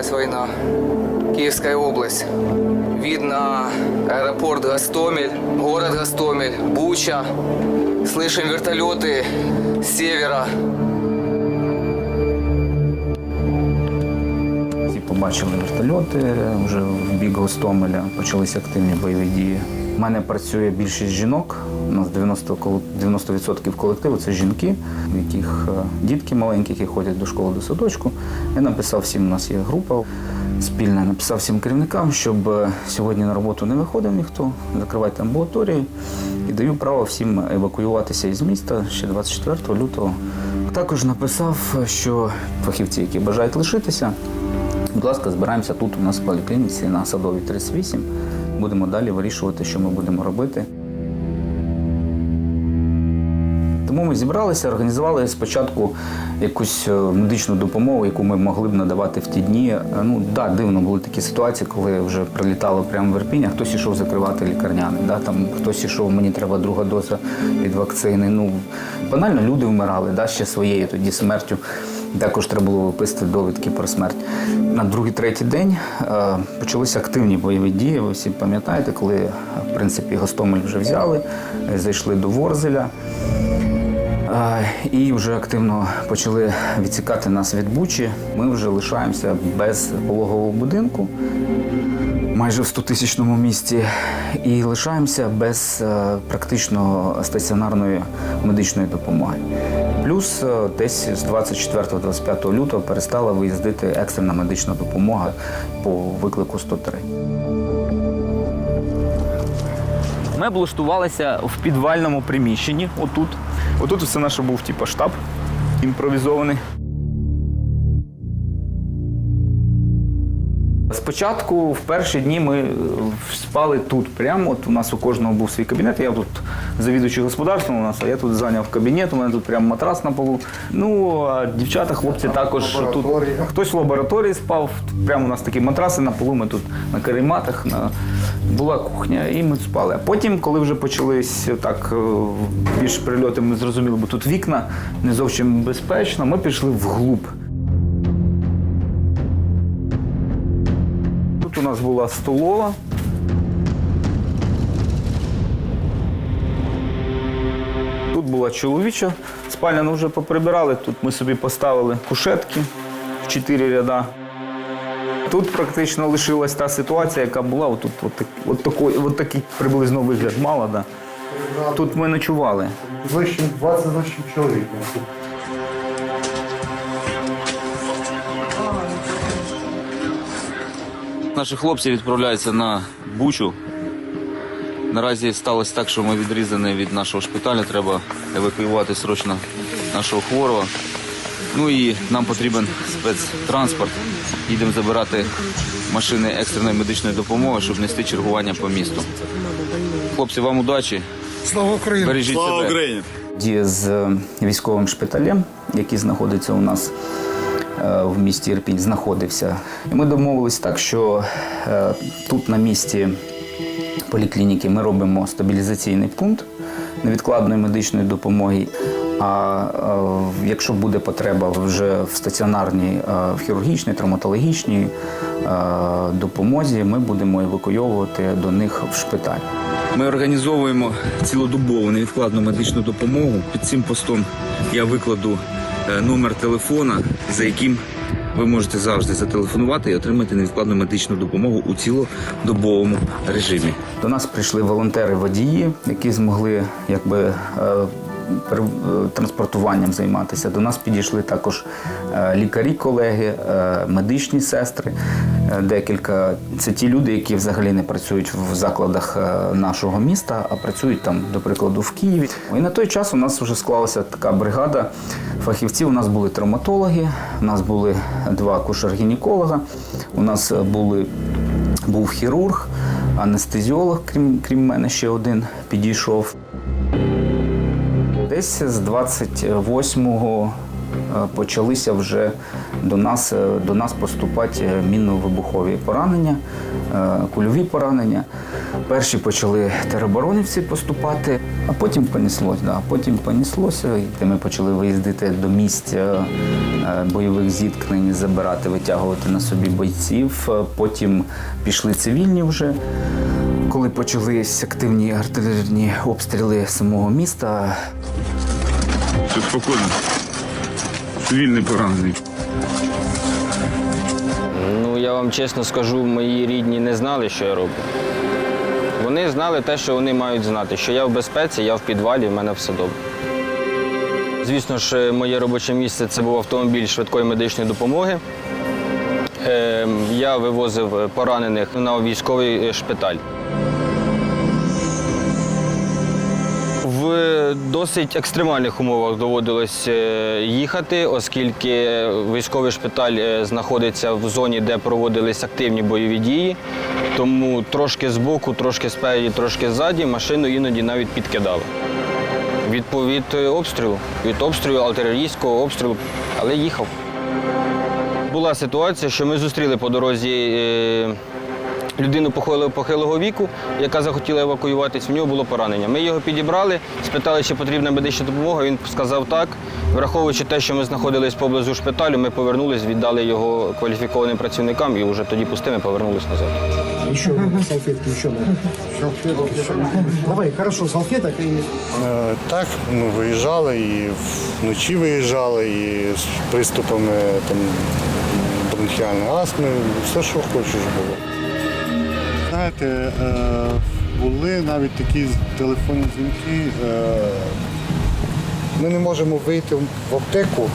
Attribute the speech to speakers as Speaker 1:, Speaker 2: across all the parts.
Speaker 1: началась война. Киевская область. Видно аэропорт Гастомель, город Гастомель, Буча. Слышим вертолеты с севера.
Speaker 2: Всі побачили вертольоти вже в бік Гостомеля, почалися активні бойові дії. Мене працює більшість жінок. У нас 90%, 90% колективу це жінки, в яких е, дітки маленькі, які ходять до школи до садочку. Я написав всім, у нас є група спільна, написав всім керівникам, щоб е, сьогодні на роботу не виходив ніхто, закривайте амбулаторії і даю право всім евакуюватися із міста ще 24 лютого. Також написав, що фахівці, які бажають лишитися, Будь ласка, збираємося тут у нас в поліклініці на Садовій 38. Будемо далі вирішувати, що ми будемо робити. Тому ми зібралися, організували спочатку якусь е, медичну допомогу, яку ми могли б надавати в ті дні. Е, Ну да, дивно були такі ситуації, коли вже прилітало прямо в Ірпінь, хтось ішов закривати лікарняний. Да? Там хтось ішов, мені треба друга доза від вакцини. Ну банально люди вмирали, да, ще своєю тоді смертю. Також треба було виписати довідки про смерть. На другий, третій день е, почалися активні бойові дії. Ви всі пам'ятаєте, коли в принципі Гостомель вже взяли, е, зайшли до Ворзеля. Е, І вже активно почали відсікати нас від Бучі. Ми вже лишаємося без пологового будинку, майже в 100-тисячному місті, і лишаємося без е, практично стаціонарної медичної допомоги. Плюс е, десь з 24-25 лютого перестала виїздити екстрена медична допомога по виклику 103. Ми облаштувалися в підвальному приміщенні. Отут. Отут все наше був типу, штаб імпровізований. Спочатку, в перші дні, ми е, спали тут. Прямо от у нас у кожного був свій кабінет. Я тут завідуючий господарством у нас, а я тут зайняв кабінет, у мене тут прямо матрас на полу. Ну, а дівчата, хлопці також тут. Хтось в лабораторії спав. Прямо у нас такі матраси на полу, ми тут на карематах, на... була кухня, і ми спали. А потім, коли вже почались так е, більш прильоти, ми зрозуміли, бо тут вікна не зовсім безпечно, ми пішли вглуб. Нас була столова. Тут була чоловіча спальня, ну вже поприбирали. Тут ми собі поставили кушетки в чотири ряда. Тут практично лишилась та ситуація, яка була. Отут, от, от, такий, от такий приблизно вигляд мала. Да. Тут ми ночували.
Speaker 3: Злищем 20 злищем чоловік.
Speaker 4: Наші хлопці відправляються на Бучу. Наразі сталося так, що ми відрізані від нашого шпиталю. Треба евакуювати срочно нашого хворого. Ну і нам потрібен спецтранспорт. Їдемо забирати машини екстреної медичної допомоги, щоб нести чергування по місту. Хлопці, вам удачі.
Speaker 3: Слава Україні!
Speaker 4: Бережіть себе.
Speaker 2: Діє з е, військовим шпиталем, який знаходиться у нас в місті Ірпінь, знаходився. І ми домовились так, що е, тут на місці поліклініки ми робимо стабілізаційний пункт невідкладної медичної допомоги. А е, якщо буде потреба вже в стаціонарній, е, в хірургічній, травматологічній е, допомозі, ми будемо евакуйовувати до них в шпиталь.
Speaker 4: Ми організовуємо цілодобову невідкладну медичну допомогу. Під цим постом я викладу е, номер телефона, за яким ви можете завжди зателефонувати і отримати невідкладну медичну допомогу у цілодобовому режимі.
Speaker 2: До нас прийшли волонтери-водії, які змогли якби. е, е, Транспортуванням займатися. До нас підійшли також е, лікарі-колеги, е, медичні сестри. Е, Декілька це ті люди, які взагалі не працюють в закладах е, нашого міста, а працюють там, до прикладу, в Києві. І на той час у нас вже склалася така бригада фахівців. У нас були травматологи, у нас були два акушер-гінеколога, у нас були був хірург, анестезіолог, крім, крім мене, ще один підійшов. Десь з 28 е, почалися вже до нас, е, до нас поступати е, мінно-вибухові поранення, е, кульові поранення. Перші почали тероборонівці поступати, а потім понеслось. Да. Потім понеслося, і ми почали виїздити до місць бойових зіткнень, забирати, витягувати на собі бойців. Потім пішли цивільні вже. Коли почались активні артилерійні обстріли самого міста,
Speaker 5: Все спокійно. Цивільний поранений.
Speaker 6: Я вам чесно скажу, мої рідні не знали, що я роблю. Вони знали те, що вони мають знати, що я в безпеці, я в підвалі, в мене все добре. Звісно ж, моє робоче місце це був автомобіль швидкої медичної допомоги. Е, Я вивозив поранених на військовий е, шпиталь. В досить екстремальних умовах доводилось е, їхати, оскільки військовий шпиталь е, знаходиться в зоні, де проводились активні бойові дії. Тому трошки збоку, трошки спереді, трошки ззаді машину іноді навіть підкидали. Від, від е, обстрілу, від обстрілу, артилерійського обстрілу, але їхав. Була ситуація, що ми зустріли по дорозі людину похилого, похилого віку, яка захотіла евакуюватись, в нього було поранення. Ми його підібрали, спитали, чи потрібна медична допомога. Він сказав так. Враховуючи те, що ми знаходились поблизу шпиталю, ми повернулись, віддали його кваліфікованим працівникам і вже тоді пустими повернулись назад.
Speaker 7: Еще салфетки, еще надо. Давай, хорошо, салфеток и
Speaker 3: Е, Так, ну, виїжджали і вночі виїжджали, і з приступами там, бронхіальної астми, все, що хочеш було. Знаєте, е, були навіть такі телефонні дзвінки. е, Ми не можемо вийти в аптеку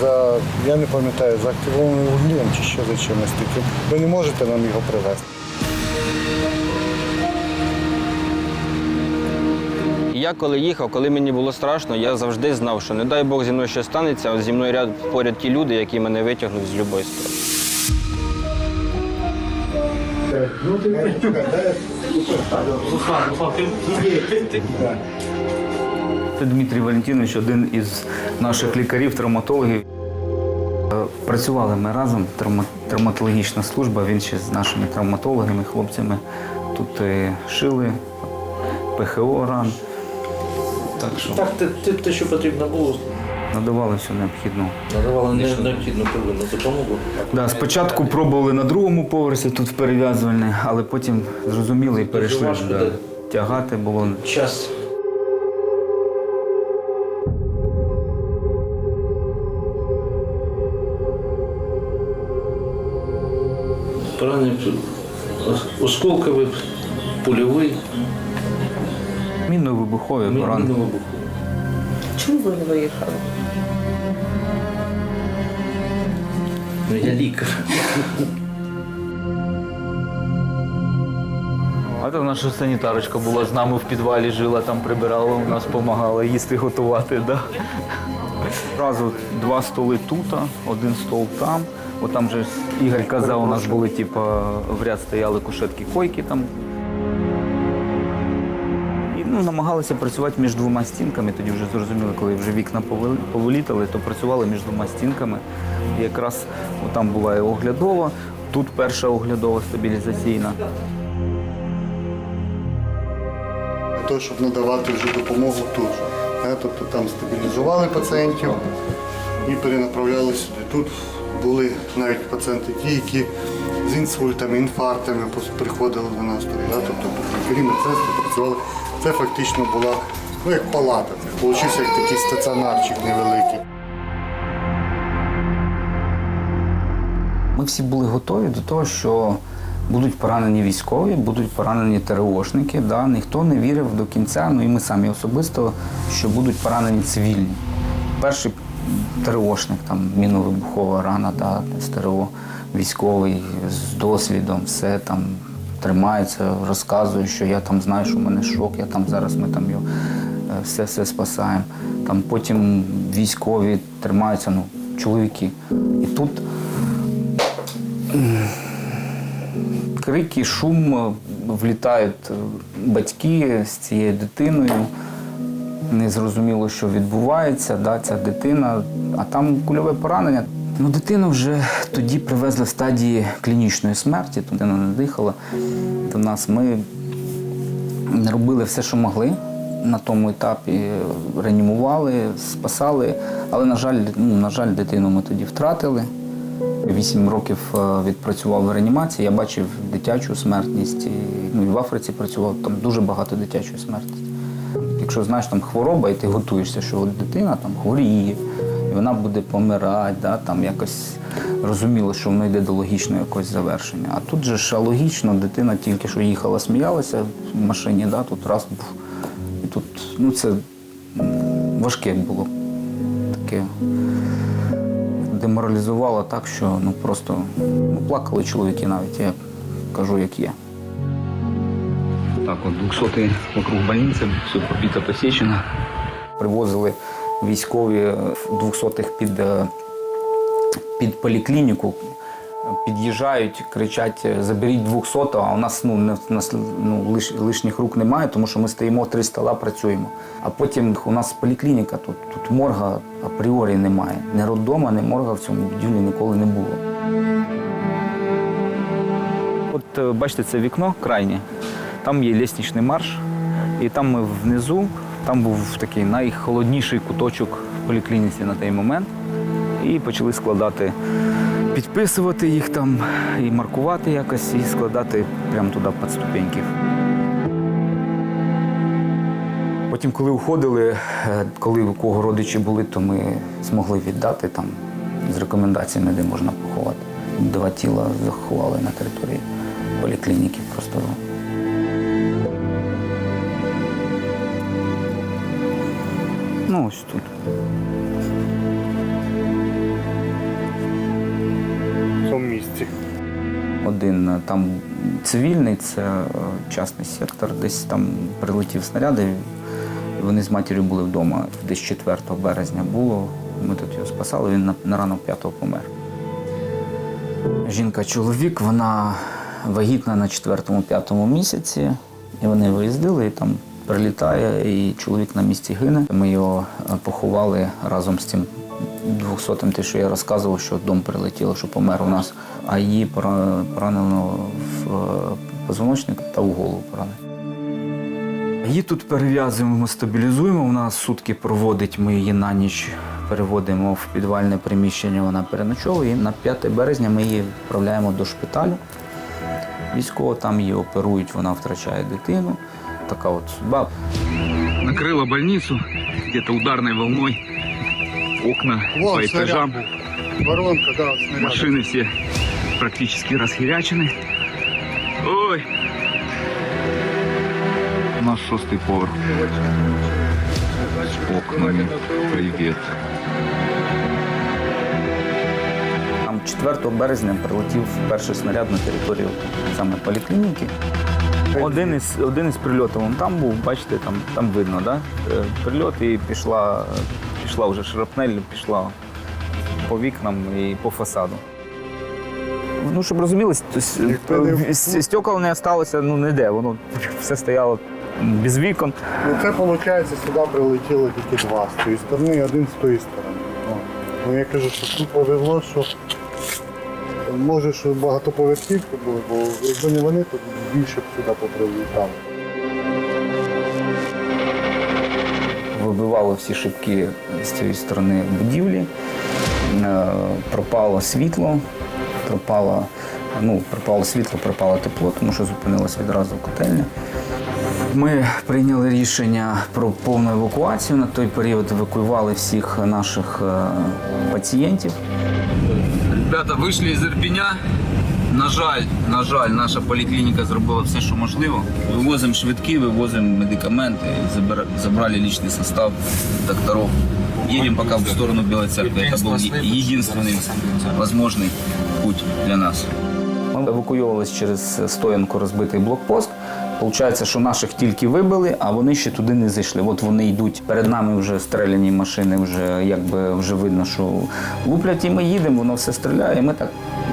Speaker 3: за, я не пам'ятаю, за активованим вуглем чи що за чимось таким. Ви не можете нам його привезти.
Speaker 6: Я коли їхав, коли мені було страшно, я завжди знав, що не дай Бог зі мною щось станеться, а зі мною ряд поряд ті люди, які мене витягнуть з будь-якої сторони.
Speaker 2: Це Дмитрій Валентинович, один із наших лікарів, травматологів. Е, Працювали ми разом, травматологічна служба, він ще з нашими травматологами, хлопцями тут е, шили, ПХО ран. Так що
Speaker 8: Так, те, те, що потрібно було,
Speaker 2: надавали всю необхідну.
Speaker 8: надавали не- необхідну первинну допомогу.
Speaker 2: Да, спочатку пробували на другому поверсі тут перев'язувальне, але потім зрозуміли і перейшли.
Speaker 8: важко,
Speaker 2: да. Тягати було
Speaker 8: Час поранення осколковий, польовий,
Speaker 2: мінно-вибухові поранення.
Speaker 8: мінно-вибуховий.
Speaker 9: Чому ви не виїхали?
Speaker 8: Ну, я лікар.
Speaker 2: А то наша санітарочка була з нами в підвалі, жила, там прибирала, у нас допомагала їсти готувати. Да? Разу два столи тут, один стол там. От там же Ігор казав, у нас були типу, в ряд стояли кушетки койки там. Ну, намагалися працювати між двома стінками. Тоді вже зрозуміли, коли вже вікна повилітали, то працювали між двома стінками. Якраз там була і оглядова, тут перша оглядова стабілізаційна.
Speaker 3: Того, щоб надавати вже допомогу тут. Тобто там стабілізували пацієнтів і перенаправляли сюди. Тут були навіть пацієнти ті, які з інсультами, інфарктами приходили до нас туди. да, Тобто лікарі, медсестри працювали. Це фактично була ну, як палата. Получився як такий стаціонарчик невеликий.
Speaker 2: Ми всі були готові до того, що будуть поранені військові, будуть поранені ТРОшники. Да? Ніхто не вірив до кінця, ну і ми самі особисто, що будуть поранені цивільні. Перший ТРОшник, там міновибухова рана, да, з ТРО, військовий з досвідом, все там тримається, розказує, що я там знаю, що в мене шок, я там зараз ми там його е, все все спасаємо. Там потім військові тримаються, ну, чоловіки. І тут крики, шум, влітають е, батьки з цією дитиною. не зрозуміло, що відбувається, да, ця дитина, а там кульове поранення. Ну, дитину вже тоді привезли в стадії клінічної смерті, дитина не дихала до нас. Ми робили все, що могли на тому етапі, реанімували, спасали. Але, на жаль, ну, на жаль, дитину ми тоді втратили. Вісім років е, відпрацював в реанімації, я бачив дитячу смертність. Ну, і в Африці працював, там дуже багато дитячої смертності. Якщо знаєш там хвороба, і ти готуєшся, що дитина там хворіє, вона буде помирати, да, там якось розуміло, що воно йде до логічного якогось завершення. А тут же ж логічно, дитина тільки що їхала, сміялася в машині, да, тут раз був. І тут ну, це важке було. Таке деморалізувало так, що ну, просто ну, плакали чоловіки навіть, я кажу, як є. Так, от 200 вокруг больниці, все побито, посічено. Привозили військові 200-х під, е, під поліклініку, під'їжджають, кричать, заберіть 200-го, а у нас, ну, не, нас ну, лиш, лишніх рук немає, тому що ми стоїмо три стола, працюємо. А потім у нас поліклініка, тут, тут морга апріорі немає. Ні роддома, ні морга в цьому будівлі ніколи не було. От е, бачите, це вікно крайнє. Там є лісничний марш, і там ми внизу, там був такий найхолодніший куточок в поліклініці на той момент. І почали складати, підписувати їх там, і маркувати якось, і складати прямо туди під ступеньки. Потім, коли уходили, е, коли у кого родичі були, то ми змогли віддати там з рекомендаціями, де можна поховати. Два тіла заховали на території поліклініки просто. Ну, ось тут.
Speaker 3: В цьому місці.
Speaker 2: Один е, там цивільний, це е, частний сектор, десь там прилетів снаряд, і вони з матір'ю були вдома. Десь 4 березня було. Ми тут його спасали, він на, на ранок 5-го помер. Жінка-чоловік, вона вагітна на 4-5 місяці, і вони виїздили, і там прилітає, і чоловік на місці гине. Ми його е, поховали разом з цим 200-м, те, що я розказував, що дом прилетіло, що помер у нас, а її поранено в е, позвоночник та в голову поранено. Її тут перев'язуємо, стабілізуємо. Нас сутки проводить, ми її на ніч переводимо в підвальне приміщення, вона переночовує. І на 5 березня ми її відправляємо до шпиталю. Військово там її оперують, вона втрачає дитину. Така от судьба.
Speaker 5: Накрыла больницу где-то ударной волной. Окна по
Speaker 3: Вон
Speaker 5: этажам.
Speaker 3: снаряд був. Воронка, да, снаряд.
Speaker 5: Машины все практически расхерячены. Ой. У нас шостый поверх. С окнами. Привет.
Speaker 2: Там 4 березня прилетів перший снаряд на територію саме поліклініки. Один із, один із прильотів вон там був, бачите, там, там видно, да? Е, прильот і пішла, пішла вже шрапнель, пішла по вікнам і по фасаду. Ну, щоб розуміли, стекол не залишилося ну, ніде, воно все стояло без вікон.
Speaker 3: Ну це виходить, сюди прилетіло тільки два з тієї сторони один з тої сторони. Ну я кажу, що тут повезло, що може, що багатоповерхівки були, бо якби не вони, то більше б сюди поприлітали.
Speaker 2: вибивало всі шибки з цієї сторони будівлі, Е, пропало світло, пропало, ну, пропало світло, пропало тепло, тому що зупинилася відразу котельня. Ми прийняли рішення про повну евакуацію. На той період евакуювали всіх наших е, пацієнтів.
Speaker 4: Ребята вийшли із Ірпіня. На жаль, на жаль, наша поліклініка зробила все, що можливо. Вивозимо швидкі, вивозимо медикаменти, забира- забрали личний состав докторов. Едем пока в сторону Белой Церкви. Это был е- единственный возможный путь для нас.
Speaker 2: Ми евакуювалися через стоянку розбитий блокпост. Получається, що наших тільки вибили, а вони ще туди не зайшли. От вони йдуть перед нами вже стріляні машини, вже якби вже видно, що луплять, і ми їдемо, воно все стріляє. Ми так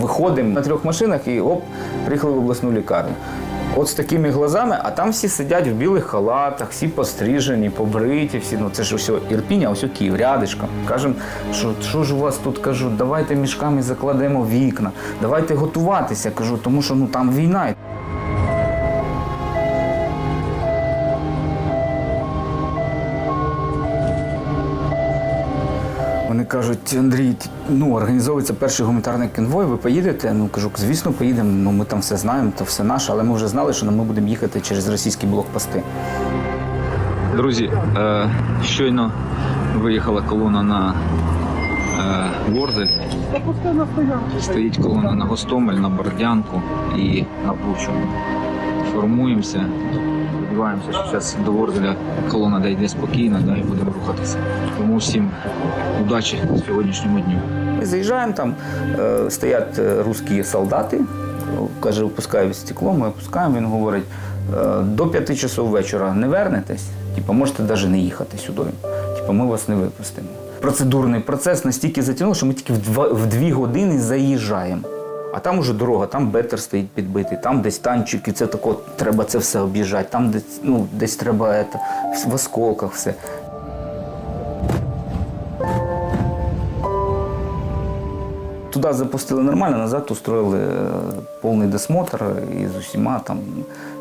Speaker 2: виходимо на трьох машинах і оп, приїхали в обласну лікарню. От з такими глазами, а там всі сидять в білих халатах, всі пострижені, побриті, всі. Ну це ж все Ірпінь, а ось у Київ, рядишком. Кажемо, що, що ж у вас тут кажу, давайте мішками закладемо вікна, давайте готуватися. Кажу, тому що ну там війна. Кажуть, Андрій, ну організовується перший гуманітарний конвой, ви поїдете? Ну кажу, звісно, поїдемо. Ну ми там все знаємо, то все наше, але ми вже знали, що ми будемо їхати через російські блокпости.
Speaker 5: Друзі, е, щойно виїхала колона на е, Ворзель. Стоїть колона на Гостомель, на Бордянку і на Бучу. Формуємося. Сподіваємося, що зараз до Ворзеля колона дійде спокійно, да, і будемо рухатися. Тому всім удачі сьогоднішньому дню.
Speaker 2: Ми заїжджаємо там, е, стоять е, русські солдати. Каже, опускають стекло, ми опускаємо. Він говорить, «Е, до п'яти часов вечора не вернетесь, типу, можете навіть не їхати сюди. Типу, ми вас не випустимо. Процедурний процес настільки затягнув, що ми тільки в, в дві години заїжджаємо. А там уже дорога, там бетер стоїть підбитий, там десь танчики, це тако, треба це все об'їжджати, там десь, ну, десь треба це, в осколках все. Туди запустили нормально, назад устроїли е, повний досмотр і з усіма там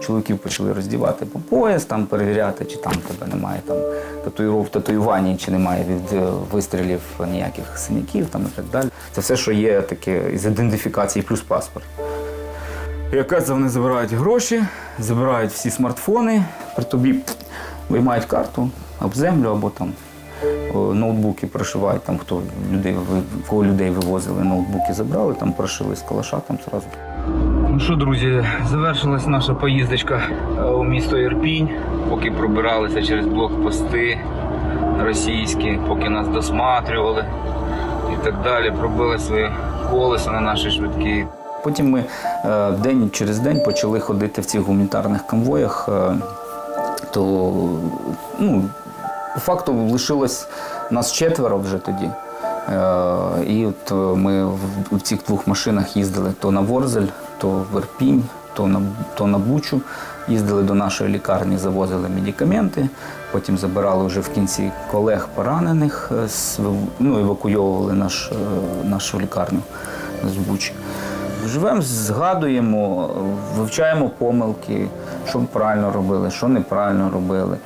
Speaker 2: чоловіків почали роздівати по пояс, там перевіряти, чи там тебе немає там татуїров, татуювання, чи немає від е, вистрілів ніяких синяків там і так далі. Це все, що є таке із ідентифікації, плюс паспорт. І оказується, вони забирають гроші, забирають всі смартфони, при тобі виймають карту об землю або там ноутбуки прошивають, там хто людей кого людей вивозили, ноутбуки забрали, там прошили з калаша там зразу.
Speaker 5: Ну що, друзі, завершилась наша поїздочка е, у місто Ірпінь, поки пробиралися через блокпости російські, поки нас досматрювали і так далі. Пробили своє колесо на наші швидкі.
Speaker 2: Потім ми е, день через день почали ходити в цих гуманітарних конвоях. е, то ну, по факту лишилось нас четверо вже тоді. Е, і от е, ми в, цих двох машинах їздили то на Ворзель, то в Ірпінь, то на, то на Бучу. Їздили до нашої лікарні, завозили медикаменти, потім забирали вже в кінці колег поранених, е, ну, евакуйовували наш, нашу лікарню з Бучі. Живемо, згадуємо, вивчаємо помилки, що правильно робили, що неправильно робили,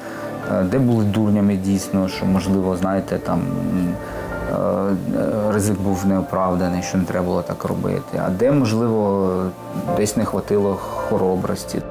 Speaker 2: де були дурнями дійсно, що можливо, знаєте, там е, е, ризик був неоправданий, що не треба було так робити, а де, можливо, десь не хватило хоробрості.